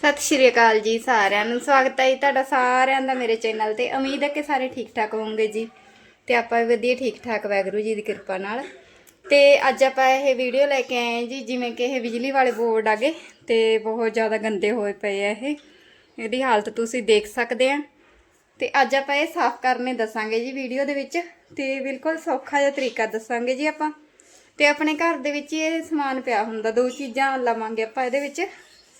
ਸਤਿ ਸ਼੍ਰੀ ਅਕਾਲ ਜੀ ਸਾਰਿਆਂ ਨੂੰ। ਸਵਾਗਤ ਹੈ ਜੀ ਤੁਹਾਡਾ ਸਾਰਿਆਂ ਦਾ ਮੇਰੇ ਚੈਨਲ ਤੇ। ਉਮੀਦ ਹੈ ਕਿ ਸਾਰੇ ਠੀਕ ਠਾਕ ਹੋਵੋਗੇ ਜੀ ਤੇ ਆਪਾਂ ਵੀ ਵਧੀਆ ਠੀਕ ਠਾਕ ਵੈਗਰੂ ਜੀ ਦੀ ਕਿਰਪਾ ਨਾਲ। ਤੇ ਅੱਜ ਆਪਾਂ ਇਹ ਵੀਡੀਓ ਲੈ ਕੇ ਆਏ ਜੀ, ਜਿਵੇਂ ਕਿ ਇਹ ਬਿਜਲੀ ਵਾਲੇ ਬੋਰਡ ਆਗੇ ਤੇ ਬਹੁਤ ਜ਼ਿਆਦਾ ਗੰਦੇ ਹੋਏ ਪਏ ਆ ਇਹ। ਇਹਦੀ ਹਾਲਤ ਤੁਸੀਂ ਦੇਖ ਸਕਦੇ ਆ। ਤੇ ਅੱਜ ਆਪਾਂ ਇਹ ਸਾਫ਼ ਕਰਨੇ ਦੱਸਾਂਗੇ ਜੀ ਵੀਡੀਓ ਦੇ ਵਿੱਚ ਤੇ ਬਿਲਕੁਲ ਸੌਖਾ ਜਿਹਾ ਤਰੀਕਾ ਦੱਸਾਂਗੇ ਜੀ ਆਪਾਂ। ਤੇ ਆਪਣੇ ਘਰ ਦੇ ਵਿੱਚ ਹੀ ਇਹ ਸਮਾਨ ਪਿਆ ਹੁੰਦਾ, ਦੋ ਚੀਜ਼ਾਂ ਲਵਾਂਗੇ ਆਪਾਂ ਇਹਦੇ ਵਿੱਚ।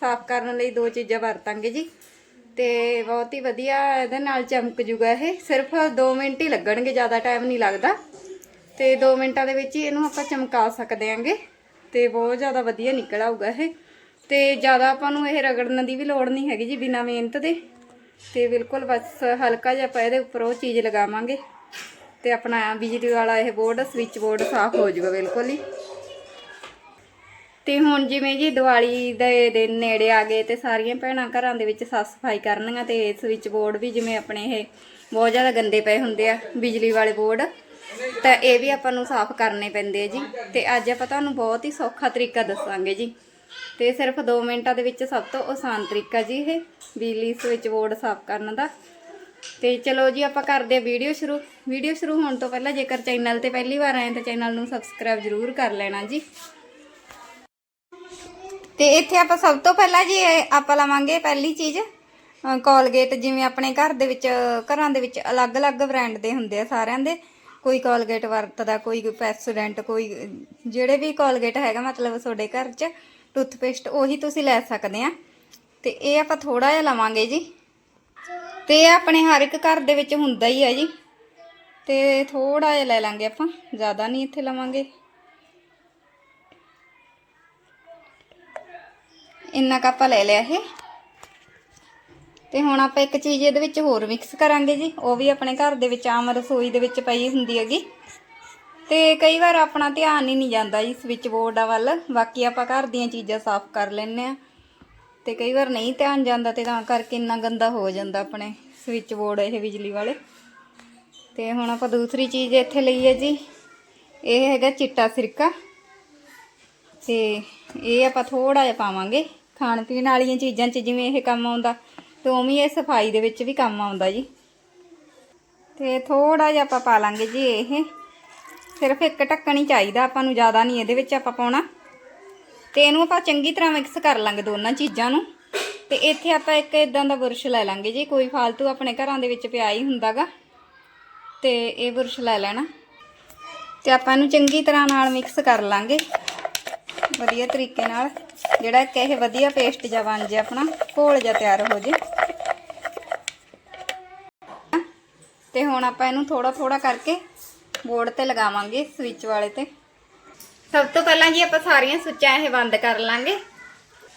ਸਾਫ਼ ਕਰਨ ਲਈ ਦੋ ਚੀਜ਼ਾਂ ਵਰਤਾਂਗੇ ਜੀ। ਤੇ ਬਹੁਤ ਹੀ ਵਧੀਆ ਇਹਦੇ ਨਾਲ ਚਮਕ ਜੂਗਾ ਇਹ। ਸਿਰਫ 2 ਮਿੰਟ ਹੀ ਲੱਗਣਗੇ, ਜ਼ਿਆਦਾ ਟਾਈਮ ਨਹੀਂ ਲੱਗਦਾ। ਤੇ 2 ਮਿੰਟਾਂ ਦੇ ਵਿੱਚ ਹੀ ਇਹਨੂੰ ਆਪਾਂ ਚਮਕਾ ਸਕਦੇ ਆਂਗੇ ਤੇ ਬਹੁਤ ਜ਼ਿਆਦਾ ਵਧੀਆ ਨਿਕਲ ਆਊਗਾ ਇਹ। ਤੇ ਜ਼ਿਆਦਾ ਆਪਾਂ ਨੂੰ ਇਹ ਰਗੜਨ ਦੀ ਵੀ ਲੋੜ ਨਹੀਂ ਹੈਗੀ ਜੀ ਬਿਨਾਂ ਮਿਹਨਤ ਦੇ। ਤੇ ਬਿਲਕੁਲ ਬਸ ਹਲਕਾ ਜਿਹਾ ਆਪਾਂ ਇਹਦੇ ਉੱਪਰ ਉਹ ਚੀਜ਼ ਲਗਾਵਾਂਗੇ। ਤੇ ਆਪਣਾ ਬਿਜਲੀ ਵਾਲਾ ਇਹ ਬੋਰਡ, ਸਵਿਚ ਬੋਰਡ ਸਾਫ਼ ਹੋ ਜਾਊਗਾ ਬਿਲਕੁਲ ਹੀ। ਤੇ ਹੁਣ ਜਿਵੇਂ ਜੀ ਦੀਵਾਲੀ ਦੇ ਦਿਨ ਨੇੜੇ ਆ ਗਏ ਤੇ ਸਾਰੀਆਂ ਭੈਣਾਂ ਘਰਾਂ ਦੇ ਵਿੱਚ ਸਾਫ਼ ਸਫ਼ਾਈ ਕਰਨਗੀਆਂ ਤੇ ਸਵਿਚ ਬੋਰਡ ਵੀ ਜਿਵੇਂ ਆਪਣੇ ਇਹ ਬਹੁਤ ਜ਼ਿਆਦਾ ਗੰਦੇ ਪਏ ਹੁੰਦੇ ਆ, ਬਿਜਲੀ ਵਾਲੇ ਬੋਰਡ। ਤਾਂ ਇਹ ਵੀ ਆਪਾਂ ਨੂੰ ਸਾਫ਼ ਕਰਨੇ ਪੈਂਦੇ ਆ ਜੀ। ਤੇ ਅੱਜ ਆਪਾਂ ਤੁਹਾਨੂੰ ਬਹੁਤ ਹੀ ਸੌਖਾ ਤਰੀਕਾ ਦੱਸਾਂਗੇ ਜੀ। ਤੇ ਸਿਰਫ 2 ਮਿੰਟਾਂ ਦੇ ਵਿੱਚ ਸਭ ਤੋਂ ਆਸਾਨ ਤਰੀਕਾ ਜੀ ਇਹ, ਬਿਜਲੀ ਸਵਿਚ ਬੋਰਡ ਸਾਫ਼ ਕਰਨ ਦਾ। ਤੇ ਚਲੋ ਜੀ ਆਪਾਂ ਕਰਦੇ ਆ ਵੀਡੀਓ ਸ਼ੁਰੂ। ਵੀਡੀਓ ਸ਼ੁਰੂ ਹੋਣ ਤੋਂ ਪਹਿਲਾਂ ਜੇਕਰ ਚੈਨਲ ਤੇ ਪਹਿਲੀ ਵਾਰ ਆਏ ਤਾਂ ਚੈਨਲ ਨੂੰ ਸਬਸਕ੍ਰਾਈਬ ਜ਼ਰੂਰ ਕਰ ਲੈਣਾ ਜੀ। ਤੇ ਇੱਥੇ ਆਪਾਂ ਸਭ ਤੋਂ ਪਹਿਲਾਂ ਜੀ ਇਹ ਆਪਾਂ ਲਵਾਂਗੇ ਪਹਿਲੀ ਚੀਜ਼ ਕੋਲਗੇਟ ਜਿਵੇਂ ਆਪਣੇ ਘਰ ਦੇ ਵਿੱਚ, ਘਰਾਂ ਦੇ ਵਿੱਚ ਅਲੱਗ-ਅਲੱਗ ਬ੍ਰਾਂਡ ਦੇ ਹੁੰਦੇ ਆ ਸਾਰਿਆਂ ਦੇ। ਕੋਈ ਕੋਲਗੇਟ ਵਰਤਦਾ, ਕੋਈ ਪੈਸੋਡੈਂਟ ਕੋਈ ਜਿਹੜੇ ਵੀ ਕੋਲਗੇਟ ਹੈਗਾ, ਮਤਲਬ ਤੁਹਾਡੇ ਘਰ 'ਚ ਟੂਥਪੇਸਟ ਉਹੀ ਤੁਸੀਂ ਲੈ ਸਕਦੇ ਆ। ਤੇ ਇਹ ਆਪਾਂ ਥੋੜਾ ਜਿਹਾ ਲਵਾਂਗੇ ਜੀ। ਤੇ ਇਹ ਆਪਣੇ ਹਰ ਇੱਕ ਘਰ ਦੇ ਵਿੱਚ ਹੁੰਦਾ ਹੀ ਆ ਜੀ। ਤੇ ਥੋੜਾ ਜਿਹਾ ਲੈ ਲਾਂਗੇ ਆਪਾਂ, ਜ਼ਿਆਦਾ ਨਹੀਂ ਇੱਥੇ ਲਵਾਂਗੇ। ਇੰਨਾ ਕੁ ਆਪਾਂ ਲੈ ਲਿਆ ਇਹ। ਤੇ ਹੁਣ ਆਪਾਂ ਇੱਕ ਚੀਜ਼ ਇਹਦੇ ਵਿੱਚ ਹੋਰ ਮਿਕਸ ਕਰਾਂਗੇ ਜੀ। ਉਹ ਵੀ ਆਪਣੇ ਘਰ ਦੇ ਵਿੱਚ ਆਮ ਰਸੋਈ ਦੇ ਵਿੱਚ ਪਈ ਹੁੰਦੀ ਹੈਗੀ। ਤੇ ਕਈ ਵਾਰ ਆਪਣਾ ਧਿਆਨ ਹੀ ਨਹੀਂ ਜਾਂਦਾ ਜੀ ਸਵਿਚ ਬੋਰਡਾਂ ਵੱਲ। ਬਾਕੀ ਆਪਾਂ ਘਰ ਦੀਆਂ ਚੀਜ਼ਾਂ ਸਾਫ਼ ਕਰ ਲੈਂਦੇ ਆ ਤੇ ਕਈ ਵਾਰ ਨਹੀਂ ਧਿਆਨ ਜਾਂਦਾ ਤੇ ਤਾਂ ਕਰਕੇ ਇੰਨਾ ਗੰਦਾ ਹੋ ਜਾਂਦਾ ਆਪਣੇ ਸਵਿਚ ਬੋਰਡ ਇਹ ਬਿਜਲੀ ਵਾਲੇ। ਤੇ ਹੁਣ ਆਪਾਂ ਦੂਸਰੀ ਚੀਜ਼ ਇੱਥੇ ਲਈ ਹੈ ਜੀ। ਇਹ ਹੈਗਾ ਚਿੱਟਾ ਸਿਰਕਾ। ਤੇ ਇਹ ਆਪਾਂ ਥੋੜਾ ਜਿਹਾ ਪਾਵਾਂਗੇ। ਖਾਣ ਪੀਣ ਵਾਲੀਆਂ ਚੀਜ਼ਾਂ 'ਚ ਜਿਵੇਂ ਇਹ ਕੰਮ ਆਉਂਦਾ, ਤੇ ਉਵੇਂ ਇਹ ਸਫ਼ਾਈ ਦੇ ਵਿੱਚ ਵੀ ਕੰਮ ਆਉਂਦਾ ਜੀ। ਤੇ ਥੋੜਾ ਜਿਹਾ ਆਪਾਂ ਪਾ ਲਾਂਗੇ ਜੀ ਇਹ। ਸਿਰਫ ਇੱਕ ਢੱਕਣ ਹੀ ਚਾਹੀਦਾ ਆਪਾਂ ਨੂੰ, ਜ਼ਿਆਦਾ ਨਹੀਂ ਇਹਦੇ ਵਿੱਚ ਆਪਾਂ ਪਾਉਣਾ। ਤੇ ਇਹਨੂੰ ਆਪਾਂ ਚੰਗੀ ਤਰ੍ਹਾਂ ਮਿਕਸ ਕਰ ਲਾਂਗੇ ਦੋਨਾਂ ਚੀਜ਼ਾਂ ਨੂੰ। ਤੇ ਇੱਥੇ ਆਪਾਂ ਇੱਕ ਇਦਾਂ ਦਾ ਬੁਰਸ਼ ਲੈ ਲਾਂਗੇ ਜੀ, ਕੋਈ ਫालतू ਆਪਣੇ ਘਰਾਂ ਦੇ ਵਿੱਚ ਪਿਆ ਹੀ ਹੁੰਦਾਗਾ। ਤੇ ਇਹ ਬੁਰਸ਼ ਲੈ ਲੈਣਾ। ਤੇ ਆਪਾਂ ਇਹਨੂੰ ਚੰਗੀ ਤਰ੍ਹਾਂ ਨਾਲ ਮਿਕਸ ਕਰ ਲਾਂਗੇ। ਵਧੀਆ ਤਰੀਕੇ ਨਾਲ, ਜਿਹੜਾ ਕਿ ਇਹ ਵਧੀਆ ਪੇਸਟ ਜਿਹਾ ਬਣ ਜੇ ਆਪਣਾ, ਘੋਲ ਜਿਹਾ ਤਿਆਰ ਹੋ ਜੇ। ਤੇ ਹੁਣ ਆਪਾਂ ਇਹਨੂੰ ਥੋੜਾ ਥੋੜਾ ਕਰਕੇ ਬੋਰਡ ਤੇ ਲਗਾਵਾਂਗੇ ਸਵਿਚ ਵਾਲੇ ਤੇ। ਸਭ ਤੋਂ ਪਹਿਲਾਂ ਜੀ ਆਪਾਂ ਸਾਰੀਆਂ ਸੁੱਚਾਂ ਇਹ ਬੰਦ ਕਰ ਲਾਂਗੇ।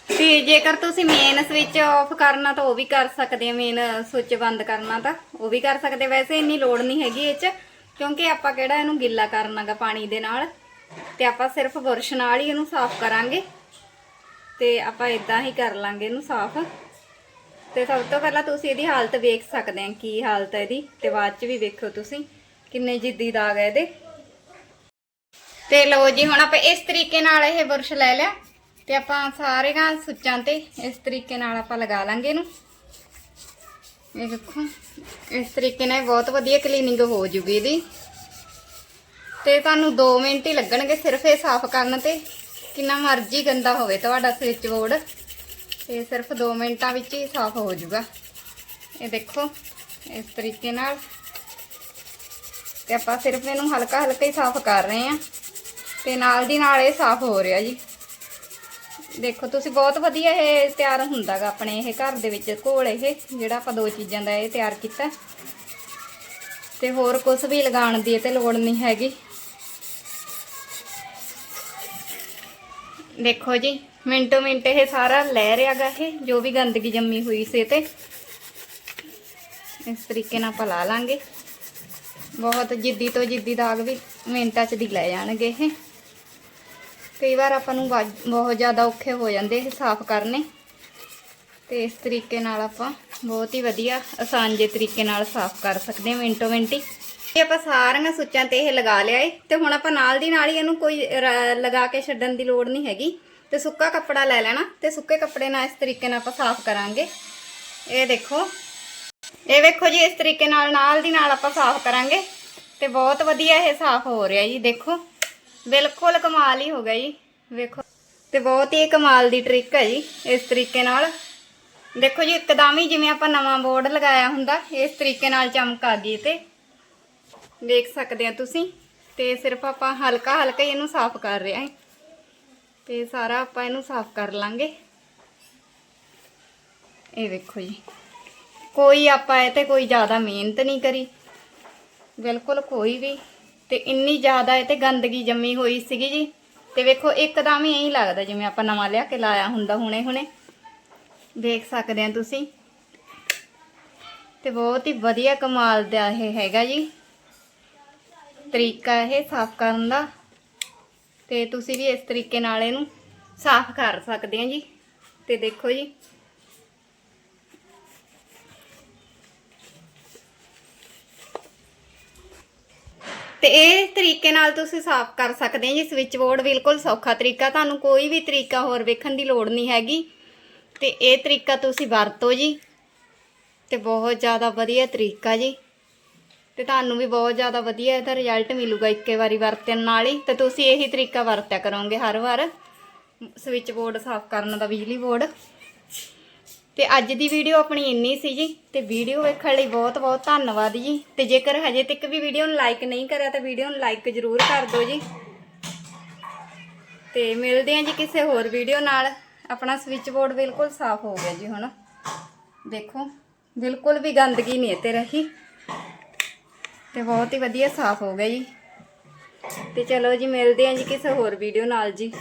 ਤੇ ਜੇਕਰ ਤੁਸੀਂ ਮੇਨ ਸਵਿਚ ਆਫ ਕਰਨਾ ਤਾਂ ਉਹ ਵੀ ਕਰ ਸਕਦੇ ਆ ਮੇਨ ਸੁੱਚ ਬੰਦ ਕਰਨਾ ਤਾਂ। ਉਹ ਵੀ ਕਰ ਸਕਦੇ ਵੈਸੇ ਇੰਨੀ ਲੋੜ ਨਹੀਂ ਹੈਗੀ ਇਹ 'ਚ, ਕਿਉਂਕਿ ਆਪਾਂ ਕਿਹੜਾ ਇਹਨੂੰ ਗਿੱਲਾ ਕਰਨਾਗਾ ਪਾਣੀ ਦੇ ਨਾਲ। ਤੇ ਆਪਾਂ ਸਿਰਫ ਬੁਰਸ਼ ਨਾਲ ਹੀ ਇਹਨੂੰ ਸਾਫ਼ ਕਰਾਂਗੇ ਤੇ ਆਪਾਂ ਇਦਾਂ ਹੀ ਕਰ ਲਾਂਗੇ ਇਹਨੂੰ ਸਾਫ਼। ਤੇ ਸਭ ਤੋਂ ਪਹਿਲਾਂ ਤੁਸੀਂ ਇਹਦੀ ਹਾਲਤ ਵੇਖ ਸਕਦੇ ਆ ਕੀ ਹਾਲਤ ਹੈ ਇਹਦੀ ਤੇ ਬਾਅਦ ਚ ਵੀ ਵੇਖੋ ਤੁਸੀਂ ਕਿੰਨੇ ਜਿੱਦੀ ਦਾਗ ਹੈ ਇਹਦੇ। ਤੇ ਲਓ ਜੀ, ਹੁਣ ਆਪਾਂ ਇਸ ਤਰੀਕੇ ਨਾਲ ਇਹ ਬੁਰਸ਼ ਲੈ ਲਿਆ ਤੇ ਆਪਾਂ ਸਾਰੇ ਗਾ ਸੁੱਚਾਂ ਤੇ ਇਸ ਤਰੀਕੇ ਨਾਲ ਆਪਾਂ ਲਗਾ ਲਾਂਗੇ ਇਹਨੂੰ। ਇਹ ਦੇਖੋ ਇਸ ਤਰੀਕੇ ਨਾਲ ਬਹੁਤ ਵਧੀਆ ਕਲੀਨਿੰਗ ਹੋ ਜੂਗੀ ਇਹਦੀ। ਤੇ ਤੁਹਾਨੂੰ 2 ਮਿੰਟ ਹੀ ਲੱਗਣਗੇ ਸਿਰਫ ਇਹ ਸਾਫ਼ ਕਰਨ ਤੇ। ਕਿੰਨਾ ਮਰਜ਼ੀ ਗੰਦਾ ਹੋਵੇ ਤੁਹਾਡਾ ਸਵਿਚ ਬੋਰਡ ਤੇ ਸਿਰਫ 2 ਮਿੰਟਾਂ ਵਿੱਚ ਹੀ ਸਾਫ਼ ਹੋ ਜਾਊਗਾ। ਇਹ ਦੇਖੋ, ਇਸ ਤਰੀਕੇ ਨਾਲ। ਤੇ ਆਪਾਂ ਸਿਰਫ ਇਹਨੂੰ ਹਲਕਾ ਹਲਕਾ ਹੀ ਸਾਫ਼ ਕਰ ਰਹੇ ਹਾਂ। ਤੇ ਨਾਲ ਦੀ ਨਾਲ ਇਹ ਸਾਫ਼ ਹੋ ਰਿਹਾ ਜੀ। ਦੇਖੋ, ਤੁਸੀਂ ਬਹੁਤ ਵਧੀਆ ਇਹ ਤਿਆਰ ਹੁੰਦਾਗਾ ਆਪਣੇ ਇਹ ਘਰ ਦੇ ਵਿੱਚ ਘੋਲ ਇਹ, ਜਿਹੜਾ ਆਪਾਂ ਦੋ ਚੀਜ਼ਾਂ ਦਾ ਇਹ ਤਿਆਰ ਕੀਤਾ। ਤੇ ਹੋਰ ਕੁਝ ਵੀ ਲਗਾਉਣ ਦੀ ਤੇ ਲੋੜ ਨਹੀਂ ਹੈਗੀ। ਦੇਖੋ ਜੀ, ਮਿੰਟੋ ਮਿੰਟ ਇਹ ਸਾਰਾ ਲੈ ਰਿਹਾਗਾ ਇਹ, ਜੋ ਵੀ ਗੰਦਗੀ ਜੰਮੀ ਹੋਈ ਸੀ ਤੇ। ਇਸ ਤਰੀਕੇ ਨਾਲ ਆਪਾਂ ਲਾ ਲਾਂਗੇ। ਬਹੁਤ ਜਿੱਦੀ ਤੋਂ ਜਿੱਦੀ ਦਾਗ ਵੀ ਮਿੰਟਾਂ ਚ ਦੀ ਲੈ ਜਾਣਗੇ ਇਹ। ਕਈ ਵਾਰ ਆਪਾਂ ਨੂੰ ਵਾ- ਬਹੁਤ ਜ਼ਿਆਦਾ ਔਖੇ ਹੋ ਜਾਂਦੇ ਇਹ ਸਾਫ਼ ਕਰਨੇ। ਤੇ ਇਸ ਤਰੀਕੇ ਨਾਲ ਆਪਾਂ ਬਹੁਤ ਹੀ ਵਧੀਆ, ਆਸਾਨ ਜੇ ਤਰੀਕੇ ਨਾਲ ਸਾਫ਼ ਕਰ ਸਕਦੇ ਹਾਂ ਮਿੰਟੋ ਮਿੰਟੀ ਇਹ ਆਪਾਂ ਸਾਰੀਆਂ ਸੁੱਚਾਂ ਤੇ ਇਹ ਲਗਾ ਲਿਆ ਏ, ਤੇ ਹੁਣ ਆਪਾਂ ਨਾਲ ਦੀ ਨਾਲ ਹੀ ਇਹਨੂੰ ਕੋਈ ਲਗਾ ਕੇ ਛੱਡਣ ਦੀ ਲੋੜ ਨਹੀਂ ਹੈਗੀ। ਤੇ ਸੁੱਕਾ ਕੱਪੜਾ ਲੈ ਲੈਣਾ, ਤੇ ਸੁੱਕੇ ਕੱਪੜੇ ਨਾਲ ਇਸ ਤਰੀਕੇ ਨਾਲ ਆਪਾਂ ਸਾਫ਼ ਕਰਾਂਗੇ। ਇਹ ਦੇਖੋ। ਇਹ ਵੇਖੋ ਜੀ, ਇਸ ਤਰੀਕੇ ਨਾਲ ਨਾਲ ਦੀ ਨਾਲ ਆਪਾਂ ਸਾਫ਼ ਕਰਾਂਗੇ। ਤੇ ਬਹੁਤ ਵਧੀਆ ਇਹ ਸਾਫ਼ ਹੋ ਰਿਹਾ ਜੀ, ਦੇਖੋ। ਬਿਲਕੁਲ ਕਮਾਲ ਹੀ ਹੋ ਗਿਆ ਜੀ, ਵੇਖੋ। ਤੇ ਬਹੁਤ ਹੀ ਕਮਾਲ ਦੀ ਟ੍ਰਿਕ ਹੈ ਜੀ, ਇਸ ਤਰੀਕੇ ਨਾਲ। ਦੇਖੋ ਜੀ, ਇੱਕਦਮ ਹੀ ਜਿਵੇਂ ਆਪਾਂ ਨਵਾਂ ਬੋਰਡ ਲਗਾਇਆ ਹੁੰਦਾ, ਇਸ ਤਰੀਕੇ ਨਾਲ ਚਮਕ ਆ ਗਈ ਤੇ। ਦੇਖ ਸਕਦੇ ਆ ਤੁਸੀਂ। ਤੇ ਸਿਰਫ ਆਪਾਂ ਹਲਕਾ ਹਲਕਾ ਹੀ ਇਹਨੂੰ ਸਾਫ਼ ਕਰ ਰਿਹਾ ਹਾਂ। ਤੇ ਸਾਰਾ ਆਪਾਂ ਇਹਨੂੰ ਸਾਫ਼ ਕਰ ਲਾਂਗੇ। ਇਹ ਵੇਖੋ ਜੀ। ਕੋਈ ਆਪਾਂ ਇਹ ਤੇ ਕੋਈ ਜ਼ਿਆਦਾ ਮਿਹਨਤ ਨਹੀਂ ਕਰੀ। ਬਿਲਕੁਲ ਕੋਈ ਵੀ। ਤੇ ਇੰਨੀ ਜ਼ਿਆਦਾ ਇਹ ਤੇ ਗੰਦਗੀ ਜੰਮੀ ਹੋਈ ਸੀਗੀ ਜੀ। ਤੇ ਵੇਖੋ, ਇੱਕਦਮ ਹੀ ਇਹੀ ਲੱਗਦਾ ਜਿਵੇਂ ਆਪਾਂ ਨਵਾਂ ਲਿਆ ਕੇ ਲਾਇਆ ਹੁੰਦਾ ਹੁਣੇ ਹੁਣੇ। ਦੇਖ ਸਕਦੇ ਆ ਤੁਸੀਂ। ਤੇ ਬਹੁਤ ਹੀ ਵਧੀਆ ਕਮਾਲ ਦਾ ਇਹ ਹੈਗਾ ਜੀ। ਤਰੀਕਾ ਇਹ ਸਾਫ਼ ਕਰਨ ਦਾ। ਤੇ ਤੁਸੀਂ ਵੀ ਇਸ ਤਰੀਕੇ ਨਾਲ ਇਹਨੂੰ ਸਾਫ਼ ਕਰ ਸਕਦੇ ਆ ਜੀ। ਤੇ ਦੇਖੋ ਜੀ। ਤੇ ਇਹ ਤਰੀਕੇ ਨਾਲ ਤੁਸੀਂ ਸਾਫ਼ ਕਰ ਸਕਦੇ ਆ ਜੀ। ਸਵਿਚ ਬੋਰਡ ਬਿਲਕੁਲ ਸੌਖਾ ਤਰੀਕਾ। ਤੁਹਾਨੂੰ ਕੋਈ ਵੀ ਤਰੀਕਾ ਹੋਰ ਵੇਖਣ ਦੀ ਲੋੜ ਨਹੀਂ ਹੈਗੀ। ਤੇ ਇਹ ਤਰੀਕਾ ਤੁਸੀਂ ਵਰਤੋ ਜੀ। ਤੇ ਬਹੁਤ ਜ਼ਿਆਦਾ ਵਧੀਆ ਤਰੀਕਾ ਜੀ। ਤੇ ਤੁਹਾਨੂੰ ਵੀ ਬਹੁਤ ਜ਼ਿਆਦਾ ਵਧੀਆ ਇਹਦਾ ਰਿਜ਼ਲਟ ਮਿਲੂਗਾ ਇੱਕੇ ਵਾਰੀ ਵਰਤਣ ਨਾਲ ਹੀ। ਤੇ ਤੁਸੀਂ ਇਹੀ ਤਰੀਕਾ ਵਰਤਿਆ ਕਰੋਗੇ ਹਰ ਵਾਰ। ਸਵਿਚ ਬੋਰਡ ਸਾਫ਼ ਕਰਨ ਦਾ, ਬਿਜਲੀ ਬੋਰਡ ਤੇ ਅੱਜ ਦੀ ਵੀਡੀਓ ਆਪਣੀ ਇੰਨੀ ਸੀ ਜੀ ਤੇ ਵੀਡੀਓ ਵੇਖਣ ਲਈ ਬਹੁਤ ਬਹੁਤ ਧੰਨਵਾਦ ਜੀ। ਤੇ ਜੇਕਰ ਹਜੇ ਤੱਕ ਵੀ ਵੀਡੀਓ ਨੂੰ ਲਾਈਕ ਨਹੀਂ ਕਰਿਆ, ਤਾਂ ਵੀਡੀਓ ਨੂੰ ਲਾਈਕ ਜ਼ਰੂਰ ਕਰ ਦਿਓ ਜੀ। ਤੇ ਮਿਲਦੇ ਹਾਂ ਜੀ ਕਿਸੇ ਹੋਰ ਵੀਡੀਓ ਨਾਲ। ਆਪਣਾ ਸਵਿਚ ਬੋਰਡ ਬਿਲਕੁਲ ਸਾਫ਼ ਹੋ ਗਿਆ ਜੀ ਹੁਣ। ਦੇਖੋ, ਬਿਲਕੁਲ ਵੀ ਗੰਦਗੀ ਨਹੀਂ ਇੱਥੇ ਰਹੀ। ਤੇ ਬਹੁਤ ਹੀ ਵਧੀਆ ਸਾਫ਼ ਹੋ ਗਿਆ ਜੀ। ਤੇ ਚਲੋ ਜੀ, ਮਿਲਦੇ ਹਾਂ ਜੀ ਕਿਸੇ ਹੋਰ ਵੀਡੀਓ ਨਾਲ ਜੀ।